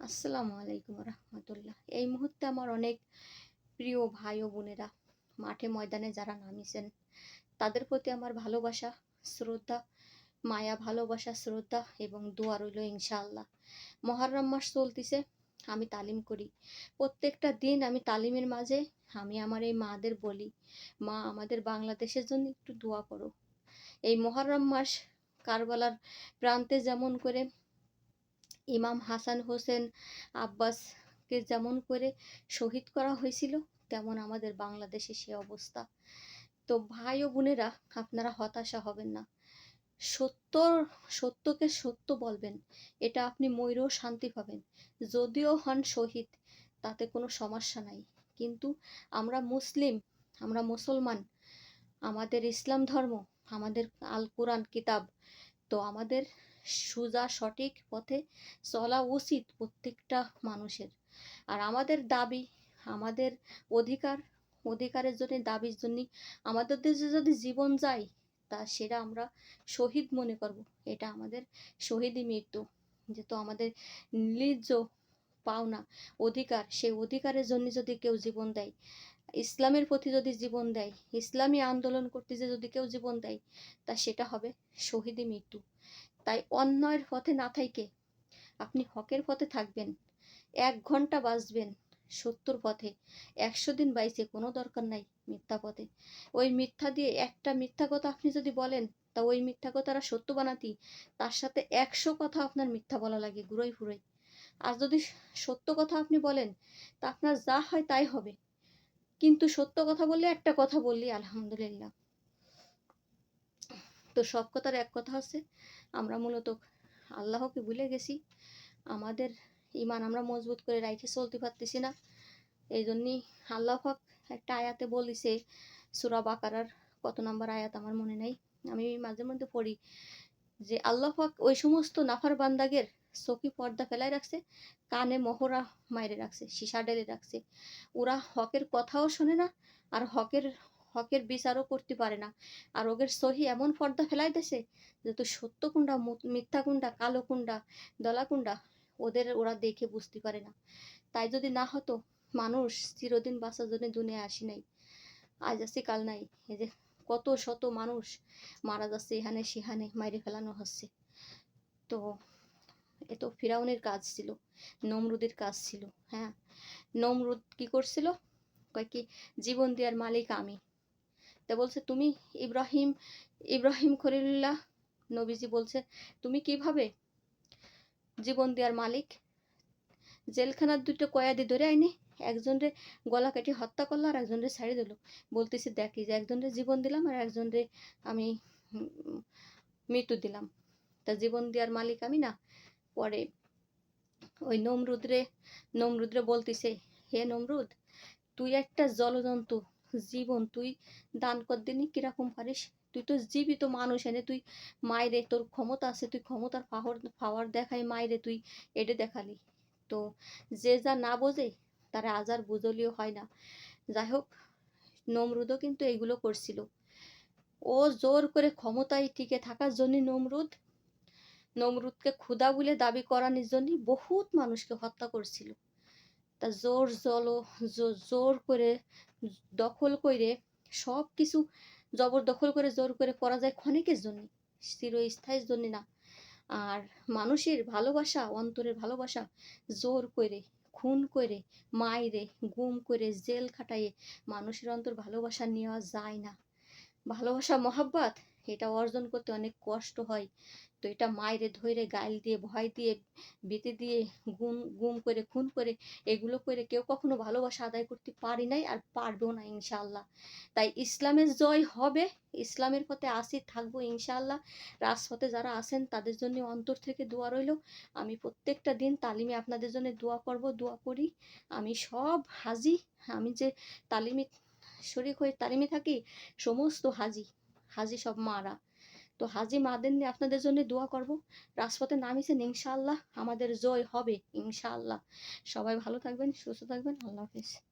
আসসালামু আলাইকুম রহমতুল্লাহ। এই মুহূর্তে আমার অনেক প্রিয় ভাই ও বোনেরা মাঠে ময়দানে যারা নামিয়েছেন তাদের প্রতি আমার ভালোবাসা, শ্রদ্ধা, মায়া, ভালোবাসা, শ্রদ্ধা এবং দোয়া রইল ইনশাআল্লাহ। মহারম মাস চলতিছে, আমি তালিম করি। প্রত্যেকটা দিন আমি তালিমের মাঝে, আমি আমার এই মাদের বলি, মা আমাদের বাংলাদেশের জন্য একটু দোয়া করো। এই মহারম মাস কারবালার প্রান্তে যেমন করে ইমাম হাসান হোসেন আব্বাসকে যেমন করে শহীদ করা হয়েছিল, তেমন আমাদের বাংলাদেশে সে অবস্থা। তো ভাই ও বোনেরা, আপনারা হতাশা হবেন না। সত্য সত্যকে সত্য বলবেন, এটা আপনি ময়ূরেও শান্তি পাবেন। যদিও হন শহীদ, তাতে কোনো সমস্যা নাই। কিন্তু আমরা মুসলিম, আমরা মুসলমান, আমাদের ইসলাম ধর্ম, আমাদের আল কোরআন কিতাব, তো আমাদের সোজা সঠিক পথে চলা উচিত প্রত্যেকটা মানুষের। আর আমাদের দাবি, আমাদের অধিকার, অধিকারের জন্য, দাবির জন্য, আমাদের দেশে যদি জীবন যায়, তা সেটা আমরা শহীদ মনে করব। এটা আমাদের শহীদই মৃত্যু। যেহেতু আমাদের নির্জ পাওনা, অধিকার, সেই অধিকারের জন্য যদি কেউ জীবন দেয়, ইসলামের প্রতি যদি জীবন দেয়, ইসলামী আন্দোলন করতে যদি কেউ জীবন দেয়, তা সেটা হবে শহীদই মৃত্যু। তাই অন্যায়ের পথে না থাইকে। আপনি হকের পথে থাকবেন, এক ঘণ্টা বাঁচবেন সত্তর পথে, একশো দিন বাইছে কোনো দরকার নাই মিথ্যা পথে। ওই মিথ্যা দিয়ে একটা মিথ্যা কথা আপনি যদি বলেন, তা ওই মিথ্যা কথাটা সত্য বানাতি, তার সাথে একশো কথা আপনার মিথ্যা বলা লাগে ঘুরোই ফুরোই। আর যদি সত্য কথা আপনি বলেন, তা আপনার যা হয় তাই হবে। কিন্তু সত্য কথা বললে একটা কথা বললি, আলহামদুলিল্লাহ। তো সব কথার এক কথা আছে। আমরা মূলত আল্লাহকে ভুলে গেছি। আমাদের ইমান আমরা মজবুত করে রাইখে চলতে পারতেছি না। এই জন্যই আল্লাহ হক একটা আয়াতে বলিছে, সুরা বাকারার কত নাম্বার আয়াত আমার মনে নাই। আমি মাঝে মধ্যে পড়ি যে আল্লাহ হক ওই সমস্ত নাফার বান্দাগের চকি পর্দা ফেলাই রাখছে, কানে মহরা মাইরে রাখছে, সীসা ডেলে রাখছে। ওরা হকের কথাও শোনে না, আর হকের হকের বিচারও করতে পারে না। আর ওদের সহি এমন পর্দা ফেলাই দেছে যে, তো সত্য কুন্ডা মিথ্যা কুন্ডা কালো কুন্ডা দলা কুন্ডা ওদের ওরা দেখে বুঝতে পারে না। তাই যদি না হতো, মানুষ চিরদিন বাঁচার জন্য দুনিয়া আসি নাই। আজ আসি, কাল নাই। এই যে কত শত মানুষ মারা যাচ্ছে এখানে, সেখানে মাইরে ফেলানো হচ্ছে। তো এ তো ফিরাউনের কাজ ছিল, নমরুদের কাজ ছিল হ্যাঁ। নমরুদ কি করছিল? কয় কি, জীবন দেওয়ার মালিক আমি। তা বলছে, তুমি ইব্রাহিম ইব্রাহিম খলিল্লাহ নবীজি বলছে, তুমি কীভাবে জীবন দেওয়ার মালিক? জেলখানার দুটো কয়াদি ধরে আইনি একজনরে গলা কেটে হত্যা করল আর একজনরে ছাড়ি দিল। বলতেছি, দেখি যে একজনরে জীবন দিলাম আর একজনরে আমি মৃত্যু দিলাম। তা জীবন দেওয়ার মালিক আমি না? পরে ওই নমরুদরে নমরুদরে বলতেছে, হে নমরুদ, তুই একটা জলজন্তু জীবন, তুই দান কর দিনি কীরকম পারিস? তুই তো জীবিত মানুষ, এনে তুই মায়েরে তোর ক্ষমতা আছে, তুই ক্ষমতার পাওয়ার পাওয়ার দেখাই মায়েরে, তুই এটে দেখালি। তো যে যা না বোঝে, তারা আজার বুঝলিও হয় না। যাই হোক নমরুদও কিন্তু এগুলো করছিল। ও জোর করে ক্ষমতায় টিকে থাকার জন্য নমরুদ, নমরুদকে ক্ষুদা বলে দাবি করানোর জন্য বহুত মানুষকে হত্যা করছিল। তা জোর জলো জোর করে দখল করে সব কিছু জবরদখল করে জোর করে করা যায় ক্ষণিকের জন্য, চিরস্থায়ীর জন্য না। আর মানুষের ভালোবাসা, অন্তরের ভালোবাসা জোর করে, খুন করে, মাইরে, গুম করে, জেল খাটাইয়ে মানুষের অন্তর ভালোবাসা নেওয়া যায় না। ভালোবাসা, মহাব্বাত এটা অর্জন করতে অনেক কষ্ট হয়। তো এটা মায়েরে ধরে গাইল দিয়ে, ভয় দিয়ে বেঁধে দিয়ে, গুম গুম করে, খুন করে, এগুলো করে কেউ কখনো ভালোবাসা আদায় করতে পারি নাই আর পারবেও না ইনশাল্লাহ তাই ইসলামের জয় হবে, ইসলামের পথে আসি, থাকব ইনশাল্লাহ রাজপথে যারা আছেন, তাদের জন্য অন্তর থেকে দোয়া রইল। আমি প্রত্যেকটা দিন তালিমে আপনাদের জন্য দোয়া করব, দোয়া করি। আমি সব হাজি, আমি যে তালিমে শরিক হয়ে তালিমে থাকি, সমস্ত হাজি। হাজি সব মারা। তো হাজি মাদের নিয়ে আপনাদের জন্য দোয়া করব। রাজপথে নামিয়েছেন ইনশাআল্লাহ আমাদের জয় হবে, ইনশাআল্লাহ। সবাই ভালো থাকবেন, সুস্থ থাকবেন, আল্লাহ হাফিজ।